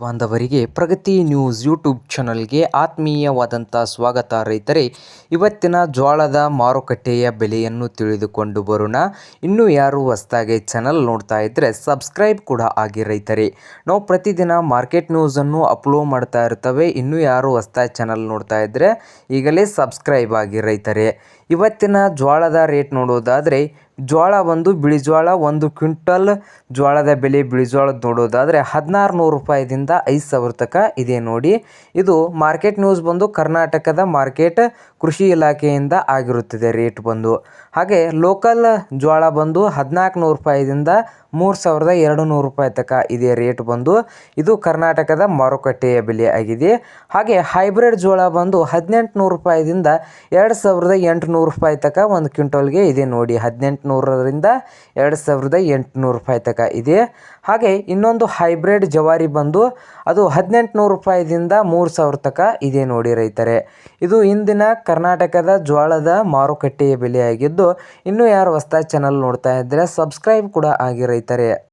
ಬಾಂಧವರಿಗೆ ಪ್ರಗತಿ news YouTube ಚಾನಲ್ಗೆ ಆತ್ಮೀಯವಾದಂಥ ಸ್ವಾಗತ. ರೈತರೇ, ಇವತ್ತಿನ ಜೋಳದ ಮಾರುಕಟ್ಟೆಯ ಬೆಲೆಯನ್ನು ತಿಳಿದುಕೊಂಡು ಬರೋಣ. ಇನ್ನೂ ಯಾರು ಹೊಸ್ತಾಗಿ ಚಾನಲ್ ನೋಡ್ತಾ ಇದ್ದರೆ ಸಬ್ಸ್ಕ್ರೈಬ್ ಕೂಡ ಆಗಿ ರೈತರೇ. ನಾವು ಪ್ರತಿದಿನ ಮಾರ್ಕೆಟ್ ನ್ಯೂಸನ್ನು ಅಪ್ಲೋಡ್ ಮಾಡ್ತಾ ಇರ್ತವೆ. ಇನ್ನೂ ಯಾರು ಹೊಸ್ದಾಗಿ ಚಾನಲ್ ನೋಡ್ತಾ ಇದ್ದರೆ ಈಗಲೇ ಸಬ್ಸ್ಕ್ರೈಬ್ ಆಗಿ ರೈತರೇ. ಇವತ್ತಿನ ಜೋಳದ ರೇಟ್ ನೋಡೋದಾದರೆ ಜೋಳ ಬಂದು ಬಿಳಿ ಜೋಳ ಒಂದು, ಕ್ವಿಂಟಲ್ ಜೋಳದ ಬೆಲೆ ಬಿಳಿ ಜೋಳದ ನೋಡೋದಾದರೆ ಹದಿನಾರು ನೂರು ರೂಪಾಯಿದಿಂದ ಐದು ಸಾವಿರ ತನಕ ಇದೆ ನೋಡಿ. ಇದು ಮಾರ್ಕೆಟ್ ನ್ಯೂಸ್ ಬಂದು ಕರ್ನಾಟಕದ ಮಾರ್ಕೆಟ್ ಕೃಷಿ ಇಲಾಖೆಯಿಂದ ಆಗಿರುತ್ತದೆ ರೇಟ್ ಬಂದು. ಹಾಗೆ ಲೋಕಲ್ ಜೋಳ ಬಂದು ಹದಿನಾಲ್ಕು ನೂರು ರೂಪಾಯಿದಿಂದ ಮೂರು ಸಾವಿರದ ಎರಡು ನೂರು ರೂಪಾಯಿ ತನಕ ಇದೆ ರೇಟ್ ಬಂದು. ಇದು ಕರ್ನಾಟಕದ ಮಾರುಕಟ್ಟೆಯ ಬೆಲೆ ಆಗಿದೆ. ಹಾಗೆ ಹೈಬ್ರಿಡ್ ಜೋಳ ಬಂದು ಹದಿನೆಂಟು ನೂರು ರೂಪಾಯಿದಿಂದ ಎರಡು ಸಾವಿರದ ಎಂಟುನೂರು ರೂಪಾಯಿ ತನಕ ಒಂದು ಕ್ವಿಂಟಲ್ಗೆ ಇದೆ ನೋಡಿ. ಹದಿನೆಂಟು ನೂರರಿಂದ ಎರಡು ಸಾವಿರದ ಎಂಟುನೂರು ರೂಪಾಯಿ ತನಕ ಇದೆ. ಹಾಗೆ ಇನ್ನೊಂದು ಹೈಬ್ರಿಡ್ ಜವಾರಿ ಬಂದು ಅದು ಹದಿನೆಂಟು ನೂರು ರೂಪಾಯಿದಿಂದ ಮೂರು ಸಾವಿರ ತನಕ ಇದೆ ನೋಡಿ ರೈತರೆ. ಇದು ಇಂದಿನ ಕರ್ನಾಟಕದ ಜೋಳದ ಮಾರುಕಟ್ಟೆಯ ಬೆಲೆಯಾಗಿದ್ದು, ಇನ್ನೂ ಯಾರು ಹೊಸ್ದಾಗಿ ಚಾನಲ್ ನೋಡ್ತಾ ಇದ್ದರೆ ಸಬ್ಸ್ಕ್ರೈಬ್ ಕೂಡ ಆಗಿ ರೈತರೇ.